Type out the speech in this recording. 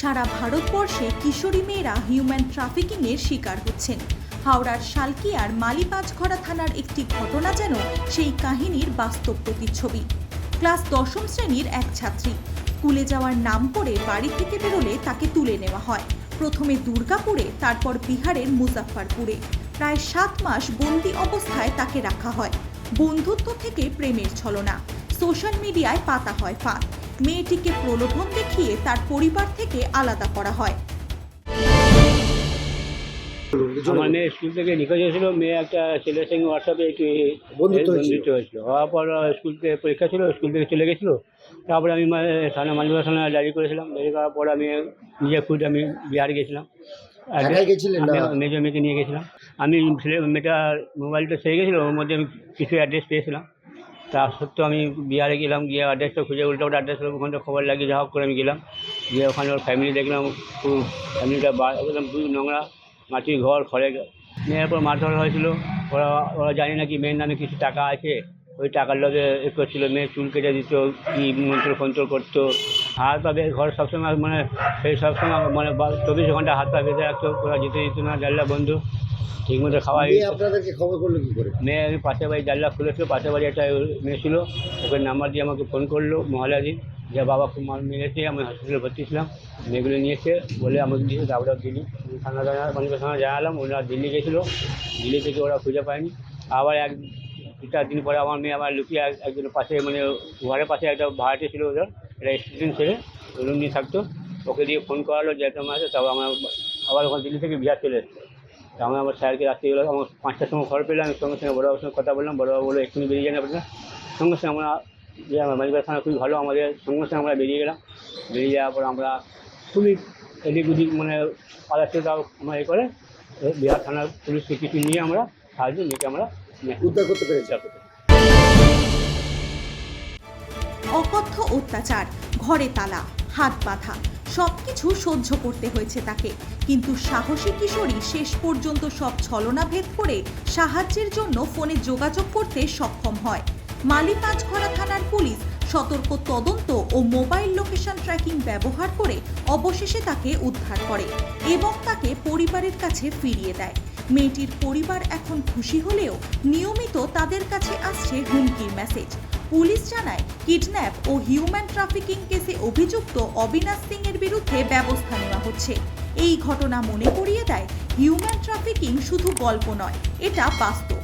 সারা ভারতবর্ষে কিশোরী মেয়েরা হিউম্যান ট্রাফিকিংয়ের শিকার হচ্ছেন। হাওড়ার শালকিয়ার মালিপাঁচঘড়া থানার একটি ঘটনা যেন সেই কাহিনীর বাস্তব প্রতিচ্ছবি। ক্লাস দশম শ্রেণির এক ছাত্রী। স্কুলে যাওয়ার নাম করে বাড়ি থেকে বেরোলে তাকে তুলে নেওয়া হয়। প্রথমে দুর্গাপুরে, তারপর বিহারের মুজাফফরপুরে। প্রায় সাত মাস বন্দি অবস্থায় তাকে রাখা হয়। বন্ধুত্ব থেকে প্রেমের ছলনা। সোশ্যাল মিডিয়ায় পাতা হয় ফাঁদ। মেয়েটিকে প্রলোভন দেখিয়ে তার পরিবার থেকে আলাদা করা হয়। আমার মেয়ে স্কুল থেকে নিখোঁজ হয়েছিল মেয়ে একটা ছেলের সঙ্গে হোয়াটসঅ্যাপে একটু বন্ধুত্ব হয়েছিল। বন্ধুত্ব হয়েছিল। হওয়ার পর স্কুল থেকে পরীক্ষা ছিল স্কুল থেকে চলে গেছিল। তারপরে আমি মানে থানা মালিকা থানা ডায়েরি করেছিলাম। ডায়েরি করার পর আমি নিজে খুদ আমি বিহার গেছিলাম। মেজর মেয়েকে নিয়ে গেছিলাম। আমি ছেলে মেয়েটার মোবাইলটা সেরে গেছিল ওর মধ্যে আমি কিছু অ্যাড্রেস পেয়েছিলাম। তা সত্ত্বেও আমি বিহারে গেলাম, গিয়ে অ্যাড্রেসটা খুঁজে, উল্টো উল্টো অ্যাড্রেস ওখান থেকে খবর লাগিয়ে যা হোক করে আমি গেলাম। গিয়ে ওখানে ওর ফ্যামিলি দেখলাম খুব ফ্যামিলিটা একদম খুব নোংরা, মাটির ঘর খড়ে নেওয়ার পর মারধর হয়েছিল। ওরা ওরা জানি না কি মেয়ের নামে কিছু টাকা আছে। ওই টাকার লগে এ করছিল মেয়ে চুল কেটে দিত কি মন্ত্র ফন্ত্র করতো। হাত পা ঘর সবসময় মানে সেই সবসময় মানে চব্বিশ ঘণ্টা হাত পা বেঁধে রাখতো ওরা যেতে দিত না জানলা বন্ধু ঠিক মতো খাওয়া আপনাদেরকে খবর করল কি করে? মেয়ে আমি পাশের বাড়ি জানলা খুলেছিল পাশের বাড়ি একটা মেয়ে ছিল ওকে নাম্বার দিয়ে আমাকে ফোন করল মহলা দিন যে বাবা খুব মাল মেরেছে আমি হসপিটালে ভর্তি ছিলাম। মেয়েগুলো নিয়েছে বলে আমাকে দিয়েছে দাবড়া দিল্লি থানা জানা মানুষের থানা জানালাম ওরা দিল্লি গেছিল দিল্লি থেকে ওরা খুঁজে পায়নি। আবার এক দু চার দিন পরে আমার মেয়ে আমার লুকিয়ে একজনের পাশে মানে ঘরের পাশে একটা ভাড়াটে ছিল ওদের, একটা স্টুডেন্ট ছেলে, রুম নিয়ে থাকতো। ওকে দিয়ে ফোন করালো, যে তোমার আছে তারপর আমার আবার ওখানে দিল্লি থেকে বিহার চলে এসছে। আমি আমার স্যারকে রাত্রে গেলাম আমার পাঁচটার সময় ঘর পেলাম আমি সঙ্গে সঙ্গে বড়বাবুর সঙ্গে কথা বললাম, বড়বাবু বলে এক্ষুনি বেরিয়ে যান আপনার। সঙ্গে সঙ্গে আমরা যে মালিকার থানা খুবই ভালো, আমাদের সঙ্গে সঙ্গে আমরা বেরিয়ে গেলাম। বেরিয়ে যাওয়ার পর আমরা খুবই এদিক ওদিক মানে পালাচ্ছে তাও আমরা এ করে বিহার থানার পুলিশকে কিছু নিয়ে আমরা সাহায্য নিয়ে আমরা। উদ্ধার করতে পেরেছে। অকথ্য অত্যাচার ঘরে তালা হাত বাঁধা সবকিছু সহ্য করতে হয়েছে তাকে। কিন্তু সাহসী কিশোরী শেষ পর্যন্ত সব ছলনা ভেদ করে সাহায্যের জন্য ফোনে যোগাযোগ করতে সক্ষম হয়। মালিপাঁচঘড়া থানার পুলিশ সতর্ক তদন্ত ও মোবাইল লোকেশন ট্র্যাকিং ব্যবহার করে অবশেষে তাকে উদ্ধার করে এবং তাকে পরিবারের কাছে ফিরিয়ে দেয়। মেয়েটির পরিবার এখন খুশি হলেও নিয়মিত তাদের কাছে আসছে হুমকির মেসেজ পুলিশ জানায় কিডন্যাপ ও হিউম্যান ট্রাফিকিং কেসে অভিযুক্ত অবিনাশ সিং এর বিরুদ্ধে ব্যবস্থা নেওয়া হচ্ছে। এই ঘটনা মনে করিয়ে দেয় হিউম্যান ট্রাফিকিং শুধু গল্প নয়, এটা বাস্তব।